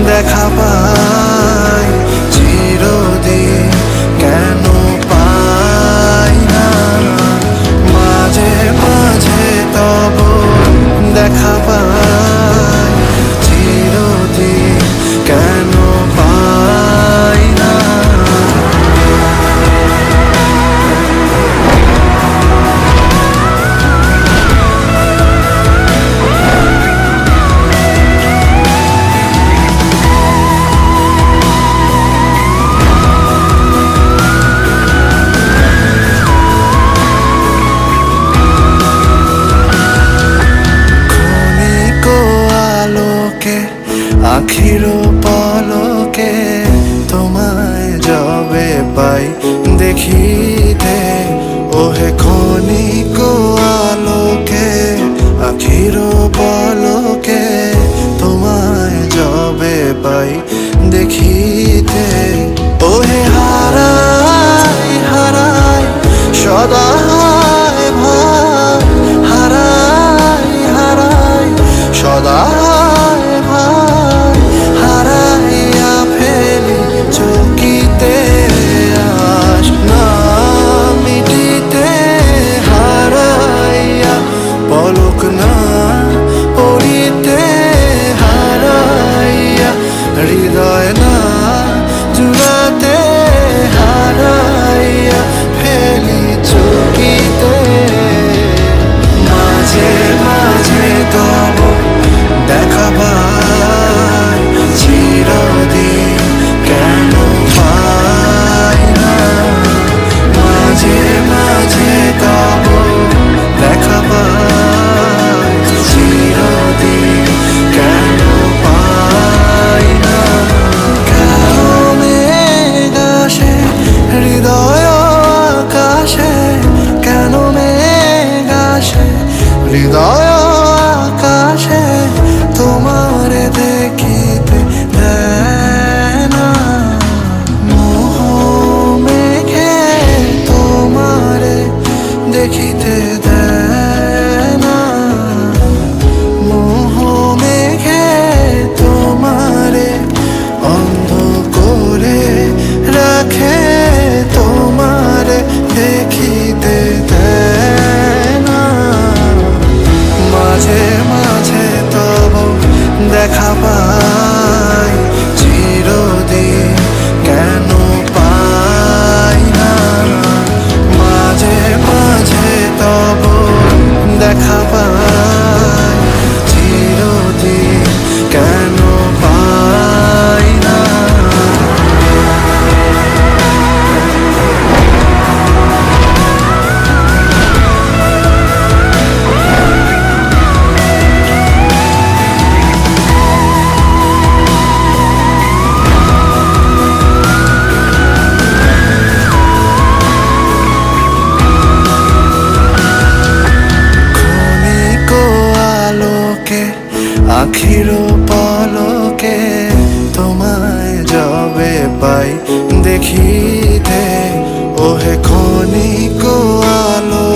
দেখা পা দেখিতে, ওহে খনি আলোকে, আখির পালোকে তোমায় যাবে পাই দেখিতে। ওহে হারাই হারাই সদা হারাই হারাই সদা now Lida আখির পলকে তোমায় যবে পাই দেখিতে ওহে খনিক আলো।